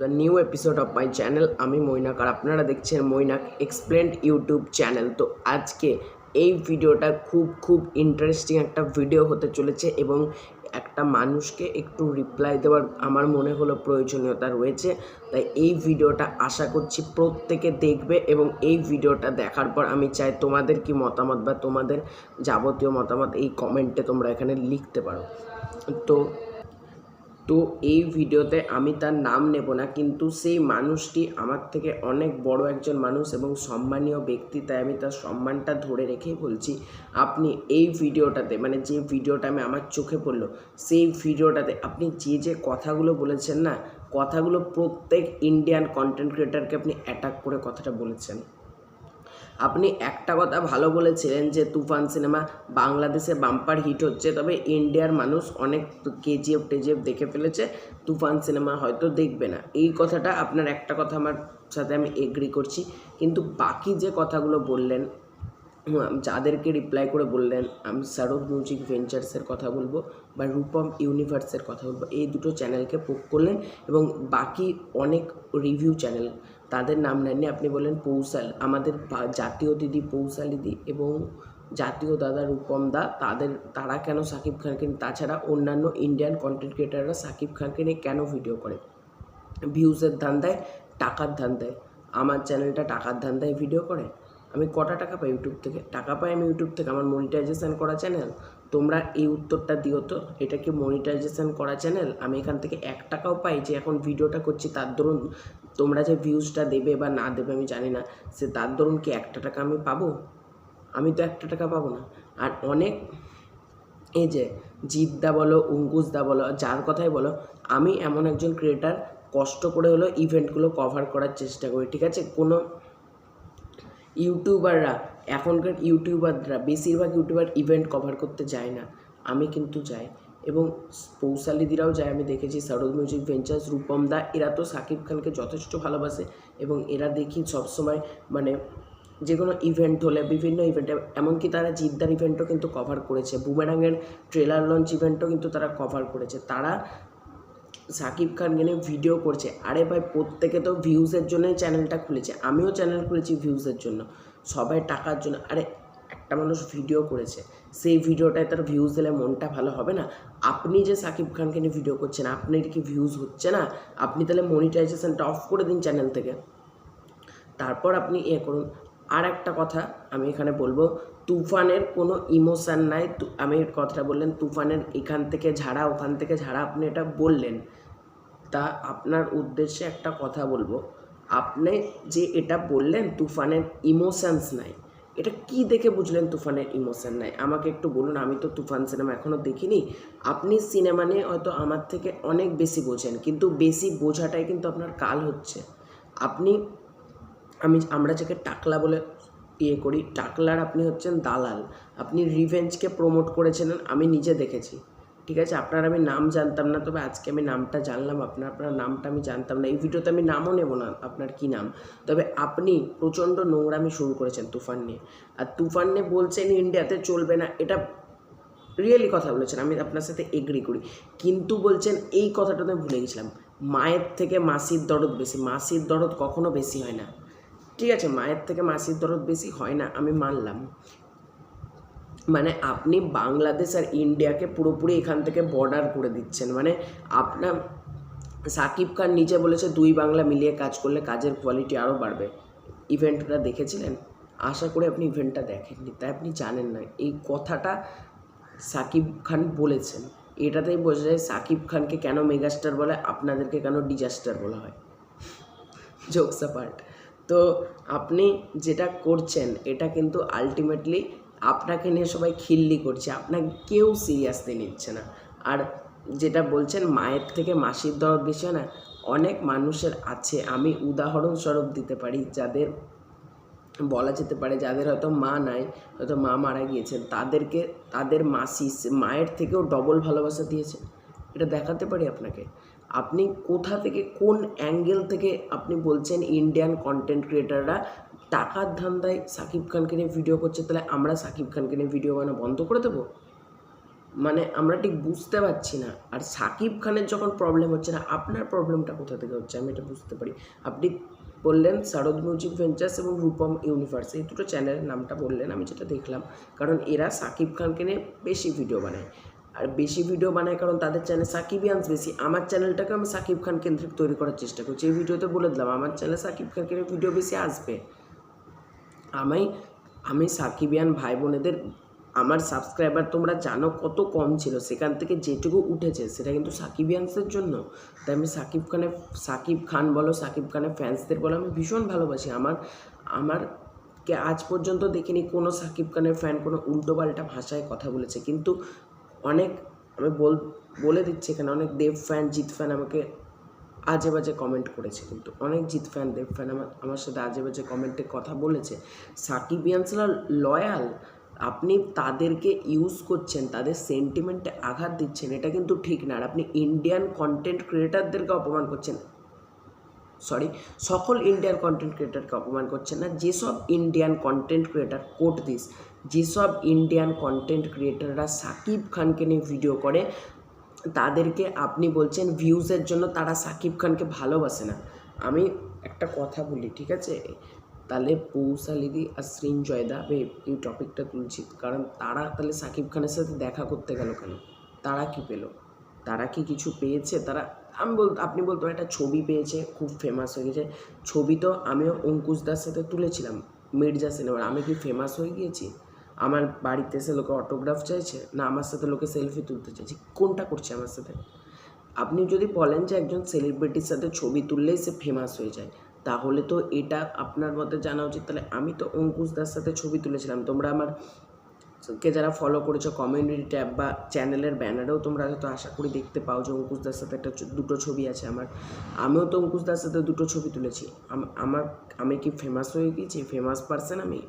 The new episode of my channel আমি মৈনাক, আর আপনারা দেখছেন মৈনাক এক্সপ্লেন্ড ইউটিউব চ্যানেল তো আজকে এই ভিডিওটা খুব খুব ইন্টারেস্টিং একটা ভিডিও হতে চলেছে এবং একটা মানুষকে একটু রিপ্লাই দেওয়ার আমার মনে হলো প্রয়োজনীয়তা রয়েছে। তাই এই ভিডিওটা আশা করছি প্রত্যেকে দেখবে এবং এই ভিডিওটা দেখার পর আমি চাই তোমাদের কি মতামত বা তোমাদের যাবতীয় মতামত এই কমেন্টে তোমরা এখানে লিখতে পারো। তো তো এই ভিডিওতে আমি তার নাম নেব না, কিন্তু সেই মানুষটি আমার থেকে অনেক বড় একজন মানুষ এবং সম্মানীয় ব্যক্তি, তাই আমি তার সম্মানটা ধরে রেখেই বলছি, আপনি এই ভিডিওটাতে মানে যে ভিডিওটা আমি আমার চোখে পড়ল, সেই ভিডিওটাতে আপনি যে যে কথাগুলো বলেছেন না, কথাগুলো প্রত্যেক ইন্ডিয়ান কন্টেন্ট ক্রিয়েটারকে আপনি অ্যাটাক করে কথাটা বলেছেন। আপনি একটা কথা ভালো বলেছিলেন যে তুফান সিনেমা বাংলাদেশে বাম্পার হিট হচ্ছে, তবে ইন্ডিয়ার মানুষ অনেক কেজিএফ, টেজিএফ দেখে ফেলেছে, তুফান সিনেমা হয়তো দেখবে না। এই কথাটা আপনার একটা কথা আমার সাথে আমি এগ্রি করছি। কিন্তু বাকি যে কথাগুলো বললেন যাদেরকে রিপ্লাই করে বললেন, আমি সারোদ মিউজিক ভেঞ্চার্সের কথা বলব বা রূপম ইউনিভার্সের কথা বলব, এই দুটো চ্যানেলকে পোক করলেন এবং বাকি অনেক রিভিউ চ্যানেল তাদের নাম নেননি। আপনি বললেন পৌশাল আমাদের জাতীয় দিদি পৌশালিদি এবং জাতীয় দাদা রূপম দা, তাদের, তারা কেন সাকিব খানকে তাছাড়া অন্যান্য ইন্ডিয়ান কন্টেন্ট ক্রিয়েটাররা সাকিব খানকে নিয়ে কেন ভিডিও করে? ভিউজের ধান্দায়, টাকার ধান্দায়, আমার চ্যানেলটা টাকার ধান্দায় ভিডিও করে? আমি কটা টাকা পাই ইউটিউব থেকে? টাকা পাই আমি ইউটিউব থেকে। আমার মনিটাইজেশন করা চ্যানেল তোমরা এই উত্তরটা দিও তো। এটা কি মনিটাইজেশন করা চ্যানেল আমি এখান থেকে এক টাকাও পাই যে এখন ভিডিওটা করছি, তার দরুন তোমরা যে ভিউজটা দেবে বা না দেবে আমি জানি না। সে তার দরুন কি একটা টাকা আমি পাবো? আমি তো একটা টাকা পাবো না। আর অনেক এই যে জিতদা বলো, অঙ্কুশদা বলো, যার কথাই বলো, আমি এমন একজন ক্রিয়েটার কষ্ট করে হলো ইভেন্টগুলো কভার করার চেষ্টা করি, ঠিক আছে? কোনো ইউটিউবাররা, এখনকার ইউটিউবাররা, বেশিরভাগ ইউটিউবার ইভেন্ট কভার করতে যায় না। আমি কিন্তু যাই। এবং পৌশালিদিরাও যায়, আমি দেখেছি সারদ মিউজিক ভেঞ্চার্স রূপম দা, এরা তো সাকিব খানকে যথেষ্ট ভালোবাসে। এবং এরা দেখি সবসময় মানে যে কোনো ইভেন্ট হলে, বিভিন্ন ইভেন্টে এমনকি তারা জিদ্দার ইভেন্টও কিন্তু কভার করেছে। বুমেরাঙের ট্রেলার লঞ্চ ইভেন্টও কিন্তু তারা কভার করেছে। তারা সাকিব খানকে নিয়ে ভিডিও করছে। আরে ভাই, প্রত্যেকে তো ভিউজের জন্যই চ্যানেলটা খুলেছে। আমিও চ্যানেল খুলেছি ভিউজের জন্য। সবাই টাকার জন্য। আরে, একটা মানুষ ভিডিও করেছে। সেই ভিডিওটায় তার ভিউজ দিলে মনটা ভালো হবে না? আপনি যে সাকিব খানকে নিয়ে ভিডিও করছেন, আপনার কি ভিউজ হচ্ছে না? আপনি তাহলে মনিটাইজেশনটা অফ করে দিন চ্যানেল থেকে। তারপর আপনি ইয়ে করুন। আর একটা কথা আমি এখানে বলব। তুফানের কোনো ইমোশান নাই। আমি কথাটা বললেন, তুফানের এখান থেকে ঝাড়া, ওখান থেকে ঝাড়া, আপনি এটা বললেন। তা আপনার উদ্দেশ্যে একটা কথা বলব। আপনি যে এটা বললেন, তুফানের ইমোশানস নাই। এটা কি দেখে বুঝলেন তুফানের ইমোশন নাই? আমাকে একটু বলুন, আমি তো তুফান সিনেমা এখনও দেখিনি। আপনি সিনেমা নিয়ে হয়তো আমার থেকে অনেক বেশি বোঝেন, কিন্তু বেশি বোঝাটাই কিন্তু আপনার কাল হচ্ছে। আপনি আমি আমরা যাকে টাকলা বলে ইয়ে করি। টাকলার আপনি হচ্ছেন দালাল। আপনি রিভেঞ্জকে প্রমোট করেছিলেন, আমি নিজে দেখেছি। ঠিক আছে? আপনার আমি নাম জানতাম না, তবে আজকে আমি নামটা জানলাম আপনার। আপনার নামটা আমি জানতাম না। এই ভিডিওতে আমি নামও নেব না, আপনার কি নাম? তবে আপনি প্রচণ্ড নোংরামি শুরু করেছেন তুফান নিয়ে। আর তুফান নিয়ে বলছেন ইন্ডিয়াতে চলবে না, এটা রিয়েলি কথা বলেছেন। আমি আপনার সাথে এগ্রি করি। কিন্তু বলছেন এই কথাটা আমি ভুলে গেছিলাম। মায়ের থেকে মাসির দরদ বেশি। মাসির দরদ কখনো বেশি হয় না। ঠিক আছে, মায়ের থেকে মাসির দরদ বেশি হয় না, আমি মানলাম। মানে আপনি বাংলাদেশ আর ইন্ডিয়াকে পুরোপুরি এখান থেকে বর্ডার করে দিচ্ছেন। মানে আপনার সাকিব খান নিজে বলেছে, দুই বাংলা মিলিয়ে কাজ করলে কাজের কোয়ালিটি আরও বাড়বে। ইভেন্টটা দেখেছিলেন? আশা করি আপনি ইভেন্টটা দেখেননি, তাই আপনি জানেন না। এই কথাটা সাকিব খান বলেছেন। এটাতেই বোঝা যায় সাকিব খানকে কেন মেগাস্টার বলে, আপনাদেরকে কেন ডিজাস্টার বলা হয়। জোকসা পার্ট তো আপনি যেটা করছেন, এটা কিন্তু আলটিমেটলি আপনাকে নিয়ে সবাই খিল্লি করছে। আপনাকে কেউ সিরিয়াসলি নিচ্ছে না। আর যেটা বলছেন, মায়ের থেকে মাসির দরদ বেশি না, অনেক মানুষের আছে। আমি উদাহরণস্বরূপ দিতে পারি, যাদের বলা যেতে পারে, যাদের হয়তো মা নাই, হয়তো মা মারা গিয়েছেন, তাদেরকে, তাদের মাসি, মায়ের থেকেও ডবল ভালোবাসা দিয়েছে। এটা দেখাতে পারি আপনাকে? আপনি কোথা থেকে কোন অ্যাঙ্গেল থেকে আপনি বলছেন ইন্ডিয়ান কন্টেন্ট ক্রিয়েটাররা টাকার ধান্দায় সাকিব খানকে নিয়ে ভিডিও করছে, তাহলে আমরা সাকিব খানকে নিয়ে ভিডিও বানানো বন্ধ করে দেবো? মানে আমরা ঠিক বুঝতে পারছি না। আর সাকিব খানের যখন প্রবলেম হচ্ছে না, আপনার প্রবলেমটা কোথা থেকে হচ্ছে? আমি এটা বুঝতে পারি। আপনি বললেন শারদ মিউজিক ভেঞ্চার্স এবং রূপম ইউনিভার্স এই দুটো চ্যানেলের নামটা বললেন, আমি যেটা দেখলাম। কারণ এরা সাকিব খানকে নিয়ে বেশি ভিডিও বানায়। আর বেশি ভিডিও বানায় কারণ তাদের চ্যানেল সাকিবিয়ান্স বেশি। আমার চ্যানেলটাকে আমি সাকিব খান কেন্দ্রিক তৈরি করার চেষ্টা করছি। এই ভিডিওতে বলে দিলাম, আমার চ্যানেলে সাকিব খান নিয়ে ভিডিও বেশি আসবে। আমি আমি সাকিবিয়ান ভাই বোনেদের, আমার সাবস্ক্রাইবার তোমরা জানো কত কম ছিল, সেখান থেকে যেটুকু উঠেছে সেটা কিন্তু সাকিবিয়ান্সের জন্য। তাই আমি সাকিব খানের, সাকিব খান বলো, সাকিব খানের ফ্যান্সদের বলো, আমি ভীষণ ভালোবাসি। আমার আমার কে আজ পর্যন্ত দেখিনি কোনো সাকিব খানের ফ্যান কোনো উল্টোপাল্টা ভাষায় কথা বলেছে। কিন্তু অনেক আমি বল, বলে দিচ্ছি এখানে, অনেক দেব ফ্যান জিৎ ফ্যান আমাকে আজে বাজে কমেন্ট করেছে কিন্তু। অনেক জিৎ ফ্যান দেব ফ্যান আমার আমার সাথে আজে বাজে কমেন্টে কথা বলেছে। সাকিবিয়ান্সরা লয়াল আপনি তাদেরকে ইউজ করছেন, তাদের সেন্টিমেন্টে আঘাত দিচ্ছেন, এটা কিন্তু ঠিক না। আর আপনি ইন্ডিয়ান কন্টেন্ট ক্রিয়েটারদেরকে অপমান করছেন সরি সকল ইন্ডিয়ান কন্টেন্ট ক্রিয়েটারকে অপমান করছেন না। যেসব Indian content creator quote this যেসব ইন্ডিয়ান কন্টেন্ট ক্রিয়েটাররা সাকিব খানকে নিয়ে ভিডিও করে, তাদেরকে আপনি বলছেন ভিউজের জন্য তারা সাকিব খানকে ভালোবাসে না। আমি একটা কথা বলি, ঠিক আছে? তাহলে পৌশালিদি আর সৃঞ্জয়দা বে, এই টপিকটা তুলছি। কারণ তারা তাহলে সাকিব খানের সাথে দেখা করতে গেল কেন? তারা কি পেল? তারা কি কিছু পেয়েছে? তারা, আমি বল, আপনি বলতে একটা ছবি পেয়েছে, খুব ফেমাস হয়ে গেছে। ছবি তো আমিও অঙ্কুশ অঙ্কুশদার সাথে তুলেছিলাম, মির্জা সিনেমার। আমি কি ফেমাস হয়ে গিয়েছি? আমার বাড়িতে এসে লোকে অটোগ্রাফ চাইছে, না আমার সাথে লোকে সেলফি তুলতে চাইছে, কোনটা করছে আমার সাথে? আপনি যদি বলেন যে একজন সেলিব্রিটির সাথে ছবি তুললেই সে ফেমাস হয়ে যায়, তাহলে তো এটা আপনার মতে জানা উচিত। তাহলে আমি তো অঙ্কুশদার সাথে ছবি তুলেছিলাম। তোমরা আমার কে যারা ফলো করেছ কমিউনিটি ট্যাব বা চ্যানেলের ব্যানারেও তোমরা হয়তো আশা করি দেখতে পাও যে অঙ্কুশদার সাথে একটা দুটো ছবি আছে আমার। আমিও তো অঙ্কুশদার সাথে দুটো ছবি তুলেছি। আম- আমার, আমি কি ফেমাস হয়ে গেছি ফেমাস পারসন আমি?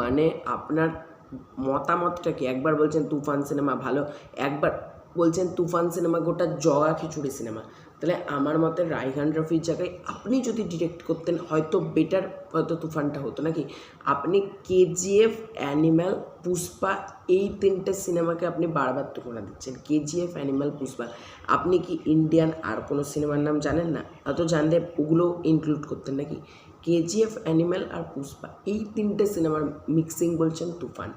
মানে আপনার মতামতটা কি? একবার বলছেন তুফান সিনেমা ভালো, একবার বলছেন তুফান সিনেমা গোটা জগা খিচুড়ি সিনেমা। তাহলে আমার মতে রাইহান রফির জায়গায় আপনি যদি ডিরেক্ট করতেন, হয়তো বেটার হয়তো তুফানটা হতো নাকি? আপনি কেজিএফ, অ্যানিম্যাল, পুষ্পা এই তিনটে সিনেমাকে আপনি বারবার তুলনা দিচ্ছেন। কেজিএফ, অ্যানিম্যাল, পুষ্পা। আপনি কি ইন্ডিয়ান আর কোনো সিনেমার নাম জানেন না? অত জানলে ওগুলো ইনক্লুড করতেন নাকি? কেজিএফ অ্যানিম্যাল আর পুষ্পা এই তিনটে সিনেমার মিক্সিং বলছেন তুফান।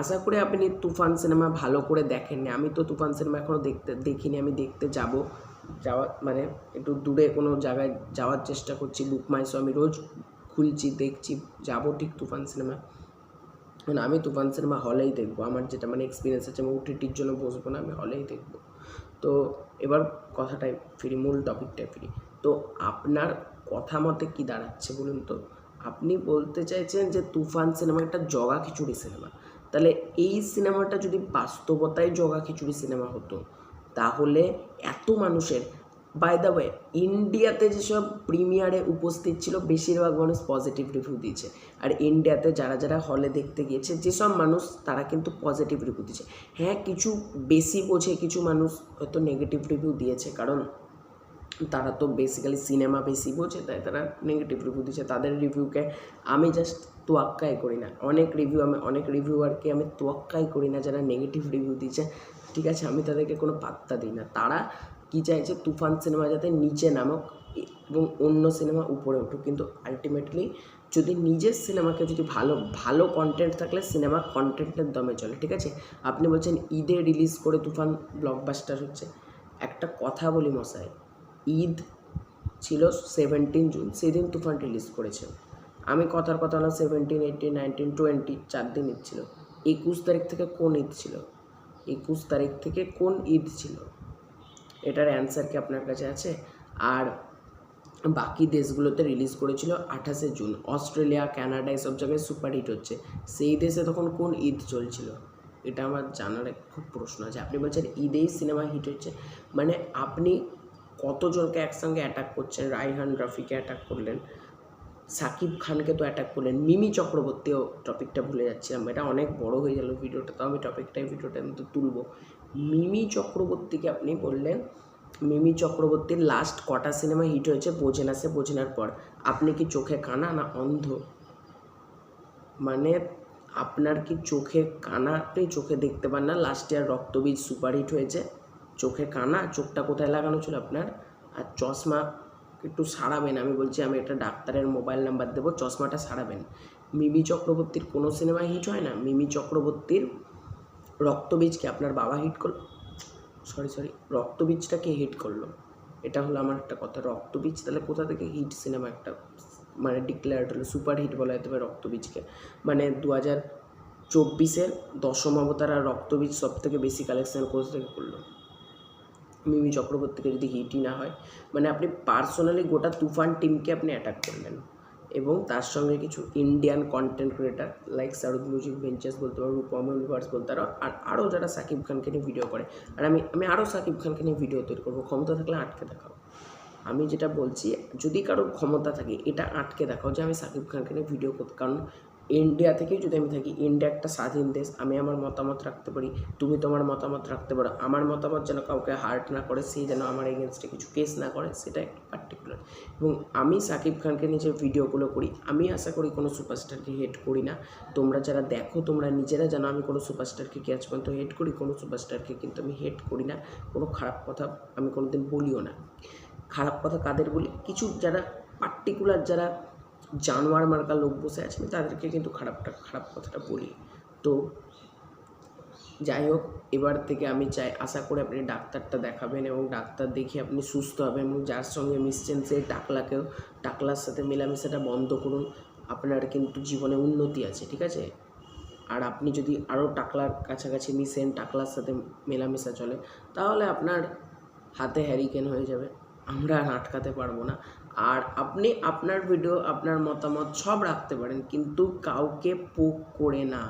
আশা করি আপনি তুফান সিনেমা ভালো করে দেখেননি। আমি তো তুফান সিনেমা এখনও দেখতে, দেখিনি। আমি দেখতে যাব। যাওয়া মানে একটু দূরে কোনো জায়গায় যাওয়ার চেষ্টা করছি। বুক মাই আমি রোজ খুলছি, দেখছি, যাব ঠিক তুফান সিনেমা মানে আমি তুফান সিনেমা হলেই দেখব। আমার যেটা মানে এক্সপিরিয়েন্স আছে, আমি ওটিটির জন্য বসবো না, আমি হলেই দেখব। তো এবার কথাটাই ফিরি, মূল টপিকটায় ফিরি। তো আপনার কথা মতে কী দাঁড়াচ্ছে বলুন তো? আপনি বলতে চাইছেন যে তুফান সিনেমা একটা জগা খিচুড়ি সিনেমা। তাহলে এই সিনেমাটা যদি বাস্তবতায় জগা খিচুড়ি সিনেমা হতো, তাহলে এত মানুষের বাই দ্য ওয়ে ইন্ডিয়াতে যেসব প্রিমিয়ারে উপস্থিত ছিল, বেশিরভাগ মানুষ পজিটিভ রিভিউ দিয়েছে। আর ইন্ডিয়াতে যারা যারা হলে দেখতে গিয়েছে, যেসব মানুষ, তারা কিন্তু পজিটিভ রিভিউ দিয়েছে। হ্যাঁ কিছু বেশি বোঝে, কিছু মানুষ হয়তো নেগেটিভ রিভিউ দিয়েছে, কারণ তারা তো বেসিক্যালি সিনেমা বেশি বোঝে, তাই তারা নেগেটিভ রিভিউ দিচ্ছে। তাদের রিভিউকে আমি জাস্ট তোয়াক্কাই করি না। অনেক রিভিউ আমি, অনেক রিভিউয়ারকে আমি তোয়াক্কাই করি না যারা নেগেটিভ রিভিউ দিচ্ছে। ঠিক আছে, আমি তাদেরকে কোনো পাত্তা দিই না। তারা কী চাইছে? তুফান সিনেমা যাতে নিচে নামক এবং অন্য সিনেমা উপরে উঠুক। কিন্তু আলটিমেটলি যদি নিজের সিনেমাকে যদি ভালো ভালো কন্টেন্ট থাকলে সিনেমা কন্টেন্টের দমে চলে। ঠিক আছে? আপনি বলছেন ঈদে রিলিজ করে তুফান ব্লকবাস্টার হচ্ছে। একটা কথা বলি মশাই ঈদ ছিল সেভেন্টিন জুন, সেদিন তুফান রিলিজ করেছে। আমি কথার কথা হলাম সেভেন্টিন এইটিন নাইনটিন টোয়েন্টি চার দিন ঈদ ছিল। একুশ তারিখ থেকে কোন ঈদ ছিল? একুশ তারিখ থেকে কোন ঈদ ছিল? এটার অ্যান্সার কি আপনার কাছে আছে? আর বাকি দেশগুলোতে রিলিজ করেছিল আঠাশে জুন, অস্ট্রেলিয়া, কানাডা এসব জায়গায় সুপার হিট হচ্ছে। সেই দেশে তখন কোন ঈদ চলছিল? এটা আমার জানার খুব প্রশ্ন আছে। আপনি বলছেন ঈদেই সিনেমা হিট হচ্ছে। মানে আপনি কতজনকে একসঙ্গে অ্যাটাক করছেন? রাইহান রফিকে অ্যাটাক করলেন, সাকিব খানকে তো অ্যাটাক করলেন, মিমি চক্রবর্তীও টপিকটা ভুলে যাচ্ছিলাম। এটা অনেক বড় হয়ে গেল ভিডিওটা তো আমি টপিকটাই ভিডিওটার মধ্যে তুলবো। মিমি চক্রবর্তীকে আপনি বললেন, মিমি চক্রবর্তীর লাস্ট কটা সিনেমা হিট হয়েছে বোঝে না সে বোঝেনার পর। আপনি কি চোখে কানা না অন্ধ? মানে আপনার কি চোখে কানা আপনি? চোখে দেখতে পান না লাস্ট ইয়ার রক্তবীজ সুপারহিট হয়েছে। চোখে কানা, চোখটা কোথায় লাগানো ছিল আপনার? আর চশমা একটু সারাবেন, আমি বলছি আমি একটা ডাক্তারের মোবাইল নাম্বার দেবো, চশমাটা সারাবেন। মিমি চক্রবর্তীর কোনো সিনেমা হিট হয় না? মিমি চক্রবর্তীর রক্তবীজকে আপনার বাবা হিট করল? সরি সরি রক্তবীজটাকে হিট করল। এটা হলো আমার একটা কথা, রক্তবীজ তাহলে কোথা থেকে হিট সিনেমা একটা মানে ডিক্লেয়ার্ড হলো সুপার হিট বলা যেতে পারে রক্তবীজকে। মানে দু হাজার চব্বিশের দশম অবতার আর রক্তবীজ সব থেকে বেশি কালেকশন কোথা থেকে করল? মিমি চক্রবর্তীকে যদি হিটই না হয় মানে আপনি পার্সোনালি গোটা তুফান টিমকে আপনি অ্যাটাক করলেন। এবং তার সঙ্গে কিছু Indian content creator like Shahrukh music ventures বলতে পারো রূপম ইউনিভার্স বলতে পারো, আর আরও যারা সাকিব খানকে নিয়ে ভিডিও করে। আর আমি আমি আরও সাকিব খানকে নিয়ে ভিডিও তৈরি করব। ক্ষমতা থাকলে আটকে দেখাও। আমি যেটা বলছি, যদি কারোর ক্ষমতা থাকে, এটা আটকে দেখাও যে আমি সাকিব খানকে নিয়ে ভিডিও করতে কারণ ইন্ডিয়া থেকেই যদি আমি থাকি, ইন্ডিয়া একটা স্বাধীন দেশ, আমি আমার মতামত রাখতে পারি, তুমি তোমার মতামত রাখতে পারো। আমার মতামত যেন কাউকে হার্ট না করে, সে যেন আমার এগেনস্টে কিছু কেস না করে, সেটা একটা পার্টিকুলার এবং আমি সাকিব খানকে নিয়ে যে ভিডিওগুলো করি। আমি আশা করি কোনো সুপারস্টারকে হেট করি না। তোমরা যারা দেখো, তোমরা নিজেরা জানো আমি কোনো সুপারস্টারকে কি আজ পর্যন্ত হেট করি, কোনো সুপারস্টারকে কিন্তু আমি হেট করি না। কোনো খারাপ কথা আমি কোনো দিন বলিও না। খারাপ কথা কাদের বলি? কিছু যারা পার্টিকুলার যারা জানোয়ার মার্কা লোক বসে আছে, আমি তাদেরকে কিন্তু খারাপটা, খারাপ কথাটা বলি। তো যাই হোক এবার থেকে আমি চাই, আশা করি আপনি ডাক্তারটা দেখাবেন এবং ডাক্তার দেখে আপনি সুস্থ হবেন এবং যার সঙ্গে মিশছেন সেই টাকলাকেও, টাকলার সাথে মেলামেশাটা বন্ধ করুন। আপনার কিন্তু জীবনে উন্নতি আছে, ঠিক আছে? আর আপনি যদি আরও টাকলার কাছাকাছি মিশেন, টাকলার সাথে মেলামেশা চলে, তাহলে আপনার হাতে হ্যারিকেন হয়ে যাবে। আমরা আর আটকাতে পারব না। আর আপনি আপনার ভিডিও আপনার মতামত সব রাখতে পারেন, কিন্তু কাউকে পোক করে না।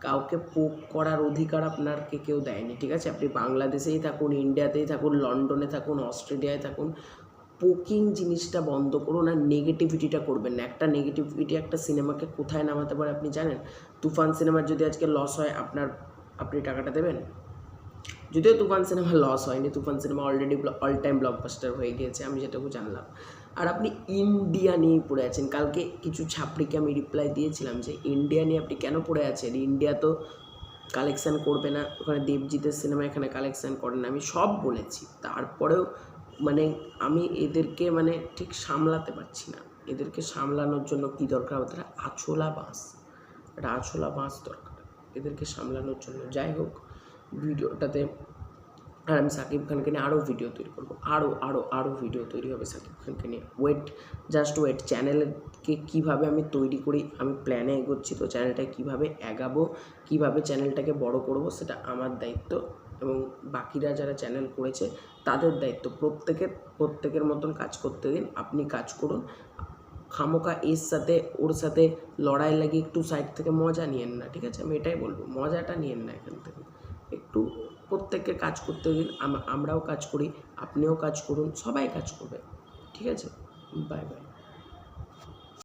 কাউকে পোক করার অধিকার আপনারকে কেউ দেয়নি, ঠিক আছে? আপনি বাংলাদেশেই থাকুন, ইন্ডিয়াতেই থাকুন, লন্ডনে থাকুন, অস্ট্রেলিয়ায় থাকুন, পোকিং জিনিসটা বন্ধ করুন আর নেগেটিভিটিটা করবেন না। একটা নেগেটিভিটি একটা সিনেমাকে কোথায় নামাতে পারে আপনি জানেন? তুফান সিনেমার যদি আজকে লস হয়, আপনার, আপনি টাকাটা দেবেন? যদিও তুফান সিনেমা লস হয়নি, Toofan cinema already all time blockbuster হয়ে গিয়েছে, আমি যেটুকু জানলাম। আর আপনি ইন্ডিয়া নিয়ে পড়ে আছেন। কালকে কিছু ছাপড়িকে আমি রিপ্লাই দিয়েছিলাম যে ইন্ডিয়া নিয়ে আপনি কেন পড়ে আছেন? ইন্ডিয়া তো কালেকশান করবে না। ওখানে দেবজিতের সিনেমা এখানে কালেকশান করে না। আমি সব বলেছি। তারপরেও মানে আমি এদেরকে মানে ঠিক সামলাতে পারছি না। এদেরকে সামলানোর জন্য কী দরকার? তারা আছলা বাঁশ। একটা আছলা বাঁশ দরকার। এদেরকে সামলানোর জন্য। যাই হোক, ভিডিওটাতে আর আমি সাকিব খানকে নিয়ে আরও ভিডিও তৈরি করব, আরও আরও আরও ভিডিও তৈরি হবে সাকিব খানকে নিয়ে। ওয়েট জাস্ট ওয়েট চ্যানেলকে কীভাবে আমি তৈরি করি, আমি প্ল্যানে এগোচ্ছি, তো চ্যানেলটা কীভাবে এগাবো, কীভাবে চ্যানেলটাকে বড় করব, সেটা আমার দায়িত্ব এবং বাকিরা যারা চ্যানেল করেছে, তাদের দায়িত্ব। প্রত্যেকের প্রত্যেকের মতন কাজ করতে দিন, আপনি কাজ করুন। খামোকা এর সাথে, ওর সাথে লড়াই লাগিয়ে একটু সাইড থেকে মজা নিয়েন না, ঠিক আছে? আমি এটাই বলব, মজাটা নিয়েন না এখান থেকে। একটু প্রত্যেককে কাজ করতে দিন। আম- আমরাও কাজ করি, আপনিও কাজ করুন, সবাই কাজ করবে। ঠিক আছে? Bye bye.